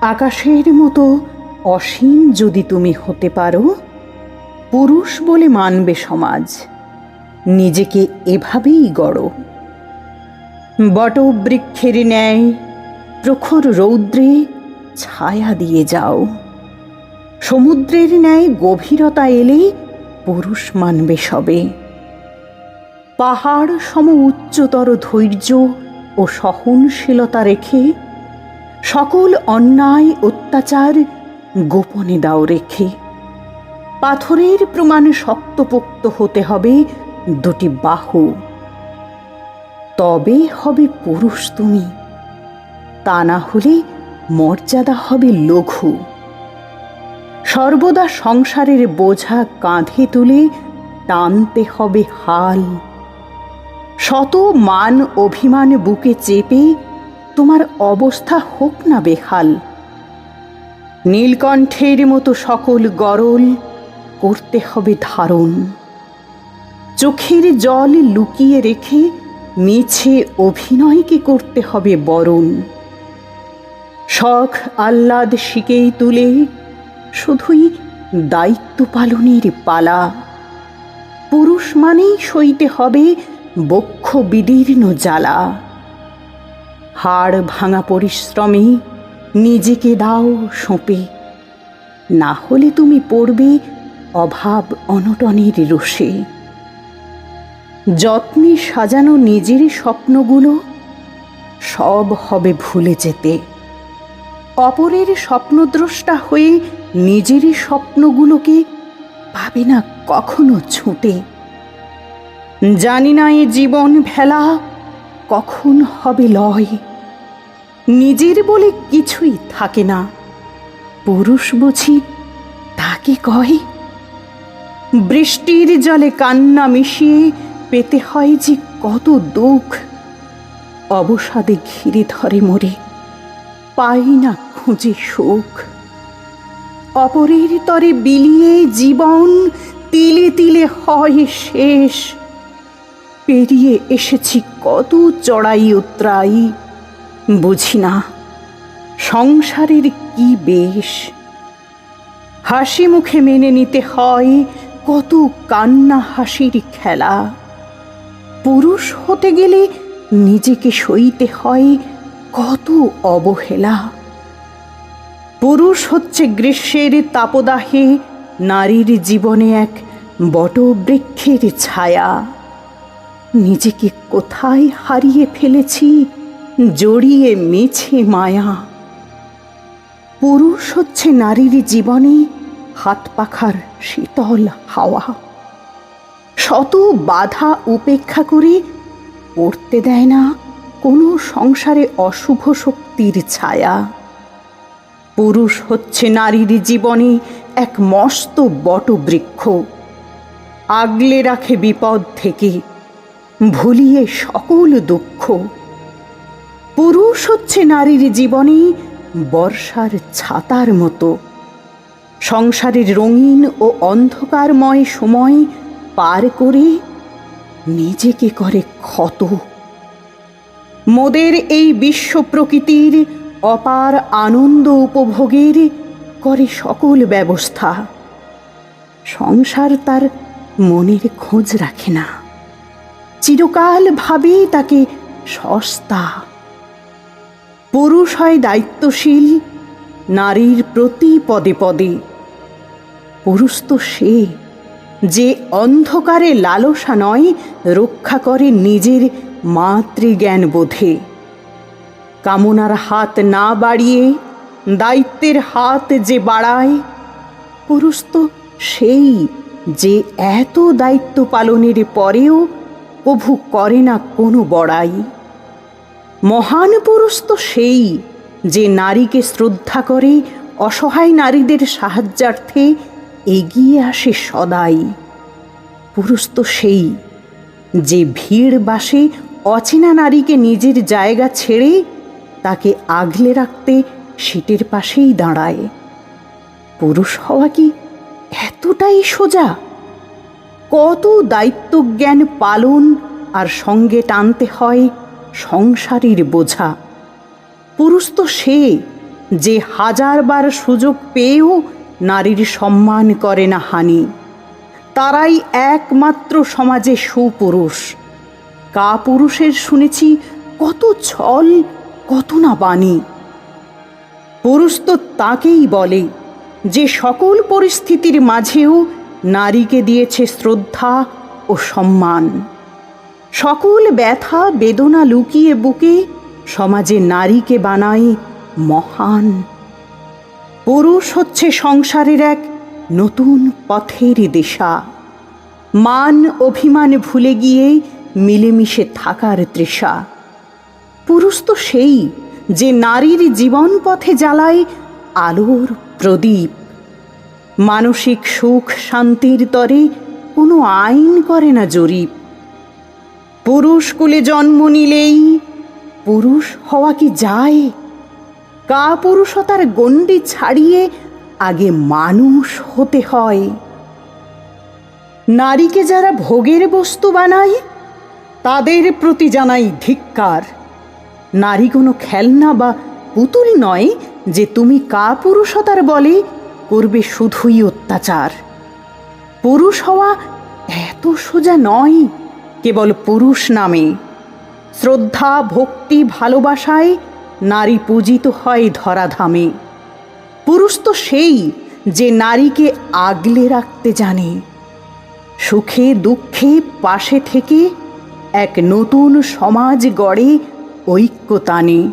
আকাশের মতো অসীম যদি তুমি হতে পারো, পুরুষ বলে মানবে সমাজ। নিজেকে এভাবেই গড়। বটবৃক্ষের ন্যায় প্রখর রৌদ্রে ছায়া দিয়ে যাও। সমুদ্রের ন্যায় গভীরতা এলে পুরুষ মানবে সবে। পাহাড় সম উচ্চতর ধৈর্য ও সহনশীলতা রেখে সকল অন্যায়, অত্যাচার গোপনে দাও রেখে। পাথরের প্রমাণ শক্তপোক্ত হতে হবে দুটি বাহু। তবে হবে পুরুষ তুমি, তা না হলে মর্যাদা হবে লঘু। সর্বদা সংসারের বোঝা কাঁধে তুলে টানতে হবে হাল। শত মান অভিমান বুকে চেপে তোমার অবস্থা হোক না বেহাল। নীলকণ্ঠের মতো সকল গরল করতে হবে ধারণ। চোখের জল লুকিয়ে রেখে মিছে অভিনয়কে করতে হবে বরণ। শখ আহ্লাদ শিকেই তুলে শুধুই দায়িত্ব পালনের পালা। পুরুষ মানেই সইতে হবে বক্ষ বিদীর্ণ জ্বালা। হাড় ভাঙা পরিশ্রমে, নিজেকে দাও সঁপে। না হলে তুমি পড়বে অভাব অনটনের রোষে। যত্নে সাজানো নিজের স্বপ্নগুলো, সব হবে ভুলে যেতে। অপরের স্বপ্নদ্রষ্টা হয়ে নিজের স্বপ্নগুলোকে পাবে না কখনো ছুটে। জানি না এ জীবন ভেলা কখন হবে লয়। নিজের বলে কিছুই থাকে না। পুরুষ বুঝি তাকে কয়? বৃষ্টির জলে কান্না মিশিয়ে পেতে হয় যে কত দুঃখ। অবসাদে ঘিরে ধরে মরে, পাই না খুঁজে সুখ। অপরের তরে বিলিয়ে জীবন তিলে তিলে হয় শেষ। পেরিয়ে এসেছি কত চড়াই উত্রাই বুঝি না। সংসারের কি বেশ? হাসি মুখে মেনে নিতে হয় কত কান্না হাসির খেলা। পুরুষ হতে গেলে নিজেকে সইতে হয় কত অবহেলা। পুরুষ হচ্ছে গ্রীষ্মের তাপদাহে নারীর জীবনে এক বটবৃক্ষের ছায়া। নিজেকে কোথায় হারিয়ে ফেলেছি জড়িয়ে মিছে মায়া। পুরুষ হচ্ছে নারীর জীবনে হাত পাখার শীতল হাওয়া। শত বাধা উপেক্ষা করে পড়তে দেয় না কোনো সংসারে অশুভ শক্তির ছায়া। পুরুষ হচ্ছে নারীর জীবনে এক মস্ত বটবৃক্ষ। আগলে রাখে বিপদ থেকে, ভুলিয়ে সকল দুঃখ। পুরুষ হচ্ছে নারীর জীবনে বর্ষার ছাতার মতো। সংসারের রঙিন ও অন্ধকারময় সময় পার করে নিজেকে করে ক্ষত। মোদের এই বিশ্ব প্রকৃতির অপার আনন্দ উপভোগের করে সকল ব্যবস্থা। সংসার তার মনের খোঁজ রাখে না। চিরকাল ভাবে তাকে সস্তা পুরুষ হয় দায়িত্বশীল, নারীর প্রতি পদে পদে। পুরুষ তো সে, যে অন্ধকারে লালসা নয়, রক্ষা করে নিজের মাতৃজ্ঞান বোধে। কামনার হাত না বাড়িয়ে, দায়িত্বের হাত যে বাড়ায়, পুরুষ তো সেই যে এত দায়িত্ব পালনের পরেও প্রভু করে না কোনো বড়াই। মহান পুরুষ তো সেই যে নারীকে শ্রদ্ধা করে, অসহায় নারীদের সাহায্যার্থে এগিয়ে আসে সদাই। পুরুষ তো সেই যে ভিড় বাসে অচেনা নারীকে নিজের জায়গা ছেড়ে তাকে আগলে রাখতে সিটের পাশেই দাঁড়ায়। পুরুষ হওয়া কি এতটাই সোজা? কত দায়িত্বজ্ঞান পালন আর সঙ্গে টানতে হয় সংসারের বোঝা। পুরুষ তো সে যে হাজারবার সুযোগ পেয়েও নারীর সম্মান করে না হানি। তারাই একমাত্র সমাজে সুপুরুষ। কা পুরুষের শুনেছি কত ছল, কত না বাণী। পুরুষ তো তাকেই বলে যে সকল পরিস্থিতির মাঝেও নারীকে দিয়েছে শ্রদ্ধা ও সম্মান। সকল ব্যথা, বেদনা লুকিয়ে বুকে সমাজে নারীকে বানায় মহান। পুরুষ হচ্ছে সংসারের এক নতুন পথের দিশা। মান, অভিমান ভুলে গিয়ে মিলেমিশে থাকার তৃষা। পুরুষ তো সেই যে নারীর জীবন পথে জ্বালায় আলোর প্রদীপ। মানসিক সুখ শান্তির তরে কোনো আইন করে না জরিপ। পুরুষ কুলে জন্ম নিলেই পুরুষ হওয়া কি যায়? কা পুরুষতার গণ্ডি ছাড়িয়ে আগে মানুষ হতে হয়। নারীকে যারা ভোগের বস্তু বানায়, তাদের প্রতি জানাই ধিক্কার। নারী কোনো খেলনা বা পুতুল নয় যে তুমি কা পুরুষতার বলে করবে শুধুই অত্যাচার। পুরুষ হওয়া এত সোজা নয়। কেবল পুরুষ নামে। শ্রদ্ধা, ভক্তি, ভালোবাসায় নারী পূজিত হয় ধরাধামে। পুরুষ তো সেই যে নারীকে আগলে রাখতে জানে। সুখে, দুঃখে পাশে থেকে এক নতুন সমাজ গড়ে ঐক্য টানে।